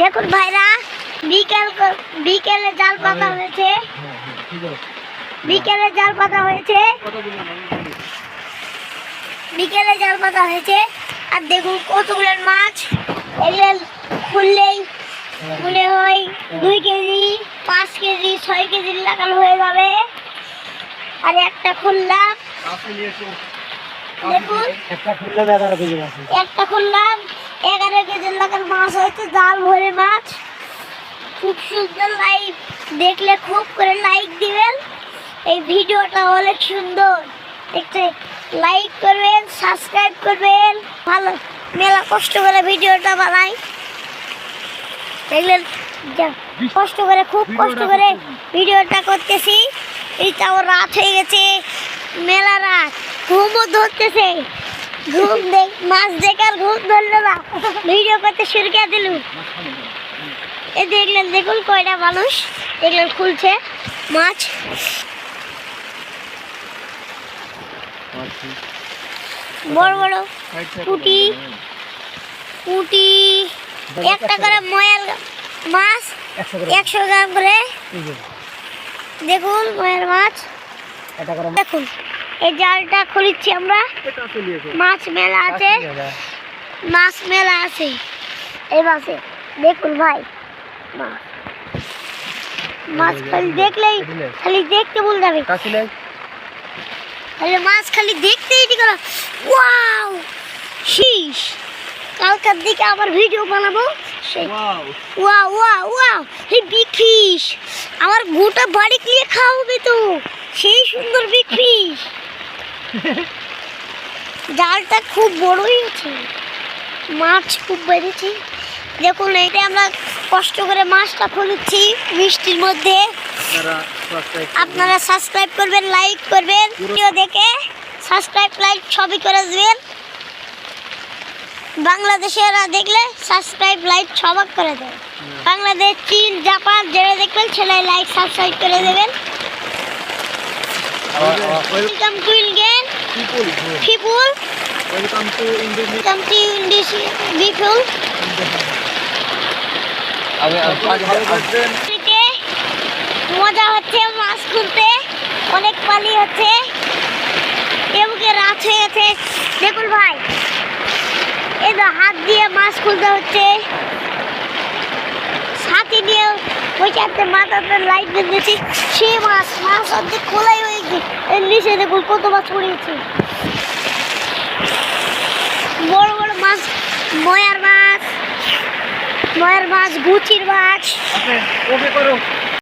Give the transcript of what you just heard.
দেখুন ভাইরা বিকেল বিকেলে জাল পাতা হয়েছে। বিকেলে জাল পাতা হয়েছে। বিকেলে জাল পাতা হয়েছে। আর দেখুন কতগুলো মাছ। এগুলো খুললেই মনে হয় দুই কেজি পাঁচ কেজি ছয় কেজি লাগানো হয়ে যাবে। আর একটা খুললাম। দেখুন। একটা খুললাম। এগারো কেজি লাগার মাছ হয়েছে জাল ভরে মাছ। খুব সুন্দর লাইভ দেখলে খুব করে লাইক দিবেন। এই ভিডিওটা অনেক সুন্দর। দেখতে লাইক করবেন সাবস্ক্রাইব করবেন। ভালো মেলা কষ্ট করে ভিডিওটা বানাই। দেখলেন যা- কষ্ট করে খুব কষ্ট করে ভিডিওটা করতেছি। এইটা আমার রাত হয়ে গেছে। মেলা রাত। ঘুমও ধরতেছে। ঘুম দেখ মাছ দেখার ঘুম ধরলো না। ভিডিও করতে শুরু করে দিলু। এই দেখলেন দেখুন কয়টা মানুষ। দেখলেন খুলছে মাছ। বড় বড় পুঁটি পুঁটি একটা করে ময়াল মাছ একশো গ্রাম করে। দেখুন ময়াল মাছ। করে দেখুন। এই জালটা খুলিচ্ছি আমরা। মাছ মেলা আছে। মাছ মেলা আছে। এই মাছে। দেখুন ভাই। মাছ মাছ খালি দেখলেই খালি দেখতে ভুল যাবে। কাশিলে খালি মাছ খালি দেখতেই ঠিক করো ওয়াও! শীষ কালকার দিকে আবার ভিডিও বানাবো। সেই ওয়া ওয়া ওয়া এই বিগ ফিশ আমার গোটা বাড়ি নিয়ে খাওয়া হবে তো। সেই সুন্দর বিগ ফিশ জালটা খুব বড়ই আছে। মাছ খুব বেড়েছে। দেখুন এইটা আমরা কষ্ট করে মাছটা খুলেছি বৃষ্টির মধ্যে। আপনারা সাবস্ক্রাইব করবেন। লাইক করবেন ভিডিও দেখে সাবস্ক্রাইব লাইক সবই করে দেবেন। বাংলাদেশেরা দেখলে সাবস্ক্রাইব লাইক সবাক করে দেবেন বাংলাদেশ চীন জাপান যারা দেখবেন সেলাই লাইক সাবস্ক্রাইব করে দেবেন। Welcome to Indian people welcome to India welcome to Indian people থেকে মজা হচ্ছে মাছ খুলতে অনেক পানি হচ্ছে। এমুকে রাত হয়ে গেছে। দেখুন ভাই এই তো হাত দিয়ে মাছ খুলতে হচ্ছে। ওই চারটে মাথাতে লাইট বেঁধেছি সে মাছ মাছ অর্ধেক খোলাই হয়ে গেছে। এর নিচে দেখুন কত মাছ পড়েছে বড় বড় মাছ, ময়ার মাছ ময়ার মাছ, গুচির মাছ। ওকে করো